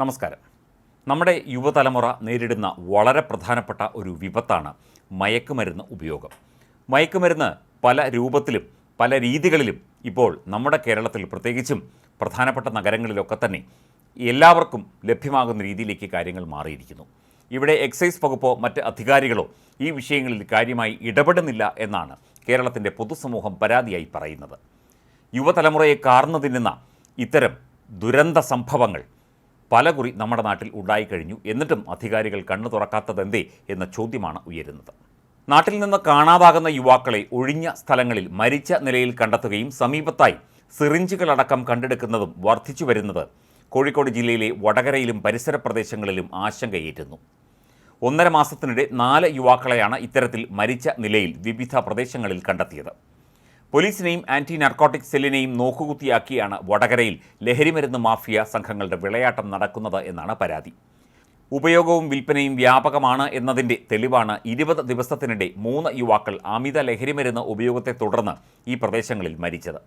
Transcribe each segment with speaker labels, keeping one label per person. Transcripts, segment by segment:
Speaker 1: നമസ്കാരം. നമ്മുടെ യുവതലമുറ നേരിടുന്ന വളരെ പ്രധാനപ്പെട്ട ഒരു വിപത്താണ് മയക്കുമരുന്ന് ഉപയോഗം. മയക്കുമരുന്ന് പല രൂപത്തിലും പല രീതികളിലും ഇപ്പോൾ നമ്മുടെ കേരളത്തിൽ പ്രത്യേകിച്ചും പ്രധാനപ്പെട്ട നഗരങ്ങളിലൊക്കെ തന്നെ എല്ലാവർക്കും ലഭ്യമാകുന്ന രീതിയിലേക്ക് കാര്യങ്ങൾ മാറിയിരിക്കുന്നു. ഇവിടെ എക്സൈസ് വകുപ്പോ മറ്റ് അധികാരികളോ ഈ വിഷയങ്ങളിൽ കാര്യമായി ഇടപെടുന്നില്ല എന്നാണ് കേരളത്തിന്റെ പൊതുസമൂഹം പരാതിയായി പറയുന്നത്. യുവതലമുറയെ കാർന്നു തിന്നുന്ന ഇത്തരം ദുരന്ത സംഭവങ്ങൾ പലകുറി നമ്മുടെ നാട്ടിൽ ഉണ്ടായിക്കഴിഞ്ഞു. എന്നിട്ടും അധികാരികൾ കണ്ണു തുറക്കാത്തതെന്തേ എന്ന ചോദ്യമാണ് ഉയരുന്നത്. നാട്ടിൽ നിന്ന് കാണാതാകുന്ന യുവാക്കളെ ഒഴിഞ്ഞ സ്ഥലങ്ങളിൽ മരിച്ച നിലയിൽ കണ്ടെത്തുകയും സമീപത്തായി സിറിഞ്ചുകളടക്കം കണ്ടെടുക്കുന്നതും വർദ്ധിച്ചു വരുന്നത് കോഴിക്കോട് ജില്ലയിലെ വടകരയിലും പരിസര പ്രദേശങ്ങളിലും ആശങ്കയേറ്റുന്നു. ഒന്നര മാസത്തിനിടെ നാല് യുവാക്കളെയാണ് ഇത്തരത്തിൽ മരിച്ച നിലയിൽ വിവിധ പ്രദേശങ്ങളിൽ കണ്ടെത്തിയത്. പോലീസിനെയും ആന്റി നർക്കോട്ടിക് സെല്ലിനെയും നോക്കുകുത്തിയാക്കിയാണ് വടകരയിൽ ലഹരിമരുന്ന് മാഫിയ സംഘങ്ങളുടെ വിളയാട്ടം നടക്കുന്നത് എന്നാണ് പരാതി. ഉപയോഗവും വിൽപ്പനയും വ്യാപകമാണ് എന്നതിന്റെ തെളിവാണ് ഇരുപത് ദിവസത്തിനിടെ മൂന്ന് യുവാക്കൾ അമിത ലഹരിമരുന്ന് ഉപയോഗത്തെ തുടർന്ന് ഈ പ്രദേശങ്ങളിൽ മരിച്ചത്.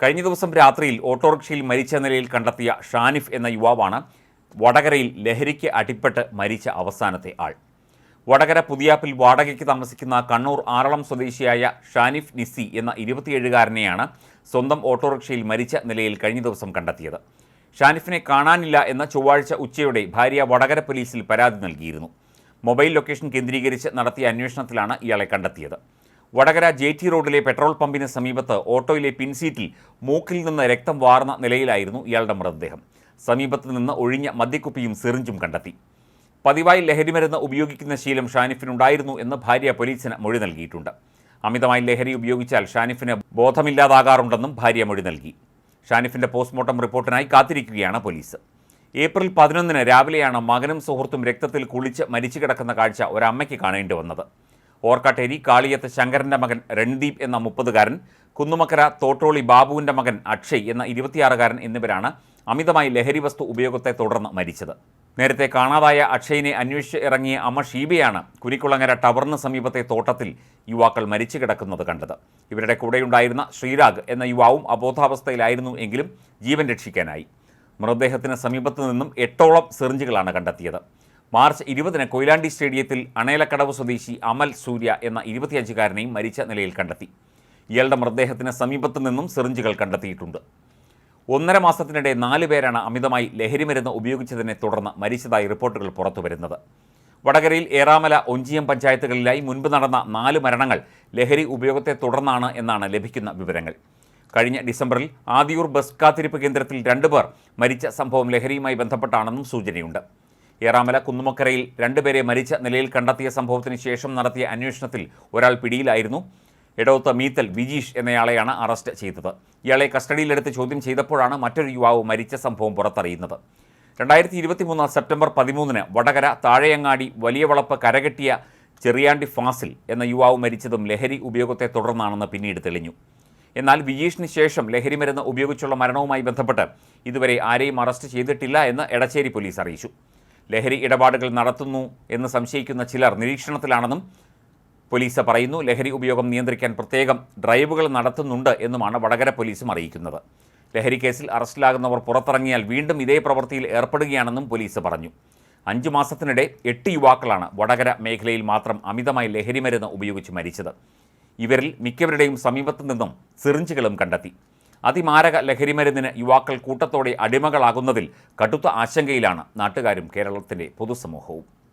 Speaker 1: കഴിഞ്ഞ ദിവസം രാത്രിയിൽ ഓട്ടോറിക്ഷയിൽ മരിച്ച നിലയിൽ കണ്ടെത്തിയ ഷാനിഫ് എന്ന യുവാവാണ് വടകരയിൽ ലഹരിക്ക് അടിപ്പെട്ട് മരിച്ച അവസാനത്തെ ആൾ. വടകര പുതിയാപ്പിൽ വാടകയ്ക്ക് താമസിക്കുന്ന കണ്ണൂർ ആറളം സ്വദേശിയായ ഷാനിഫ് നിസി എന്ന ഇരുപത്തിയേഴുകാരനെയാണ് സ്വന്തം ഓട്ടോറിക്ഷയിൽ മരിച്ച നിലയിൽ കഴിഞ്ഞ ദിവസം കണ്ടെത്തിയത്. ഷാനിഫിനെ കാണാനില്ല എന്ന ചൊവ്വാഴ്ച ഉച്ചയോടെ ഭാര്യ വടകര പോലീസിൽ പരാതി നൽകിയിരുന്നു. മൊബൈൽ ലൊക്കേഷൻ കേന്ദ്രീകരിച്ച് നടത്തിയ അന്വേഷണത്തിലാണ് ഇയാളെ കണ്ടെത്തിയത്. Vadakara J T road petrol പമ്പിന് സമീപത്ത് ഓട്ടോയിലെ പിൻസീറ്റിൽ മൂക്കിൽ നിന്ന് രക്തം വാർന്ന നിലയിലായിരുന്നു ഇയാളുടെ മൃതദേഹം. സമീപത്ത് നിന്ന് ഒഴിഞ്ഞ മദ്യക്കുപ്പിയും സിറിഞ്ചും കണ്ടെത്തി. പതിവായി ലഹരിമരുന്ന് ഉപയോഗിക്കുന്ന ശീലം ഷാനിഫിനുണ്ടായിരുന്നു എന്ന് ഭാര്യ പോലീസിന് മൊഴി നൽകിയിട്ടുണ്ട്. അമിതമായി ലഹരി ഉപയോഗിച്ചാൽ ഷാനിഫിന് ബോധമില്ലാതാകാറുണ്ടെന്നും ഭാര്യ മൊഴി നൽകി. ഷാനിഫിന്റെ പോസ്റ്റ്മോർട്ടം റിപ്പോർട്ടിനായി കാത്തിരിക്കുകയാണ് പോലീസ്. ഏപ്രിൽ പതിനൊന്നിന് രാവിലെയാണ് മകനും സുഹൃത്തും രക്തത്തിൽ കുളിച്ച് മരിച്ചു കിടക്കുന്ന കാഴ്ച ഒരമ്മയ്ക്ക് കാണേണ്ടി വന്നത്. ഓർക്കാട്ടേരി കാളിയത്ത് ശങ്കരന്റെ മകൻ രൺദീപ് എന്ന മുപ്പതുകാരൻ കുന്നുമക്കര തോട്ടോളി ബാബുവിന്റെ മകൻ അക്ഷയ് എന്ന ഇരുപത്തിയാറുകാരൻ എന്നിവരാണ് അമിതമായി ലഹരി വസ്തു ഉപയോഗത്തെ തുടർന്ന് മരിച്ചത്. നേരത്തെ കാണാതായ അക്ഷയിനെ അന്വേഷിച്ച് ഇറങ്ങിയ അമ്മ ഷീബയാണ് കുരിക്കുളങ്ങര ടവറിന് സമീപത്തെ തോട്ടത്തിൽ യുവാക്കൾ മരിച്ചു കിടക്കുന്നത് കണ്ടത്. ഇവരുടെ കൂടെയുണ്ടായിരുന്ന ശ്രീരാഗ് എന്ന യുവാവും അബോധാവസ്ഥയിലായിരുന്നു എങ്കിലും ജീവൻ രക്ഷിക്കാനായി. മൃതദേഹത്തിന് സമീപത്തു നിന്നും എട്ടോളം സിറിഞ്ചുകളാണ് കണ്ടെത്തിയത്. മാർച്ച് ഇരുപതിന് കൊയിലാണ്ടി സ്റ്റേഡിയത്തിൽ അണേലക്കടവ് സ്വദേശി അമൽ സൂര്യ എന്ന ഇരുപത്തിയഞ്ചുകാരനെയും മരിച്ച നിലയിൽ കണ്ടെത്തി. ഇയാളുടെ മൃതദേഹത്തിന് സമീപത്തു നിന്നും സിറിഞ്ചുകൾ കണ്ടെത്തിയിട്ടുണ്ട്. ഒന്നര മാസത്തിനിടെ നാല് പേരാണ് അമിതമായി ലഹരിമരുന്ന് ഉപയോഗിച്ചതിനെ തുടർന്ന് മരിച്ചതായി റിപ്പോർട്ടുകൾ പുറത്തുവരുന്നത് വടകരയിൽ ഏറാമല ഒഞ്ചിയം പഞ്ചായത്തുകളിലായി മുൻപ് നടന്ന നാല് മരണങ്ങൾ ലഹരി ഉപയോഗത്തെ തുടർന്നാണ് എന്നാണ് ലഭിക്കുന്ന വിവരങ്ങൾ. കഴിഞ്ഞ ഡിസംബറിൽ ആദിയൂർ ബസ് കാത്തിരിപ്പ് കേന്ദ്രത്തിൽ രണ്ടുപേർ മരിച്ച സംഭവം ലഹരിയുമായി ബന്ധപ്പെട്ടാണെന്നും സൂചനയുണ്ട്. ഏറാമല കുന്നുമക്കരയിൽ രണ്ടുപേരെ മരിച്ച നിലയിൽ കണ്ടെത്തിയ സംഭവത്തിന് ശേഷം നടത്തിയ അന്വേഷണത്തിൽ ഒരാൾ പിടിയിലായിരുന്നു. എടവത്ത് മീത്തൽ വിജീഷ് എന്നയാളെയാണ് അറസ്റ്റ് ചെയ്തത്. ഇയാളെ കസ്റ്റഡിയിലെടുത്ത് ചോദ്യം ചെയ്തപ്പോഴാണ് മറ്റൊരു യുവാവ് മരിച്ച സംഭവം പുറത്തറിയുന്നത്. രണ്ടായിരത്തി ഇരുപത്തി മൂന്ന് സെപ്റ്റംബർ പതിമൂന്നിന് വടകര താഴെയങ്ങാടി വലിയ വളപ്പ് കരകെട്ടിയ ചെറിയാണ്ടി ഫാസിൽ എന്ന യുവാവ് മരിച്ചതും ലഹരി ഉപയോഗത്തെ തുടർന്നാണെന്ന് പിന്നീട് തെളിഞ്ഞു. എന്നാൽ വിജീഷിന് ശേഷം ലഹരി മരുന്ന് ഉപയോഗിച്ചുള്ള മരണവുമായി ബന്ധപ്പെട്ട് ഇതുവരെ ആരെയും അറസ്റ്റ് ചെയ്തിട്ടില്ല എന്ന് എടച്ചേരി പോലീസ് അറിയിച്ചു. ലഹരി ഇടപാടുകൾ നടത്തുന്നു എന്ന് സംശയിക്കുന്ന ചിലർ നിരീക്ഷണത്തിലാണെന്നും പോലീസ് പറയുന്നു ലഹരി ഉപയോഗം നിയന്ത്രിക്കാൻ പ്രത്യേകം ഡ്രൈവുകൾ നടത്തുന്നുണ്ട് എന്നുമാണ് വടകര പോലീസും അറിയിക്കുന്നത്. ലഹരി കേസിൽ അറസ്റ്റിലാകുന്നവർ പുറത്തിറങ്ങിയാൽ വീണ്ടും ഇതേ പ്രവൃത്തിയിൽ ഏർപ്പെടുകയാണെന്നും പോലീസ് പറഞ്ഞു. അഞ്ചു മാസത്തിനിടെ എട്ട് യുവാക്കളാണ് വടകര മേഖലയിൽ മാത്രം അമിതമായി ലഹരി മരുന്ന് ഉപയോഗിച്ച് മരിച്ചത്. ഇവരിൽ മിക്കവരുടെയും സമീപത്തു നിന്നും സിറിഞ്ചുകളും കണ്ടെത്തി. അതിമാരക ലഹരി ലഹരിമരുന്നിന് യുവാക്കൾ കൂട്ടത്തോടെ അടിമകളാകുന്നതിൽ കടുത്ത ആശങ്കയിലാണ് നാട്ടുകാരും കേരളത്തിന്റെ പൊതുസമൂഹവും.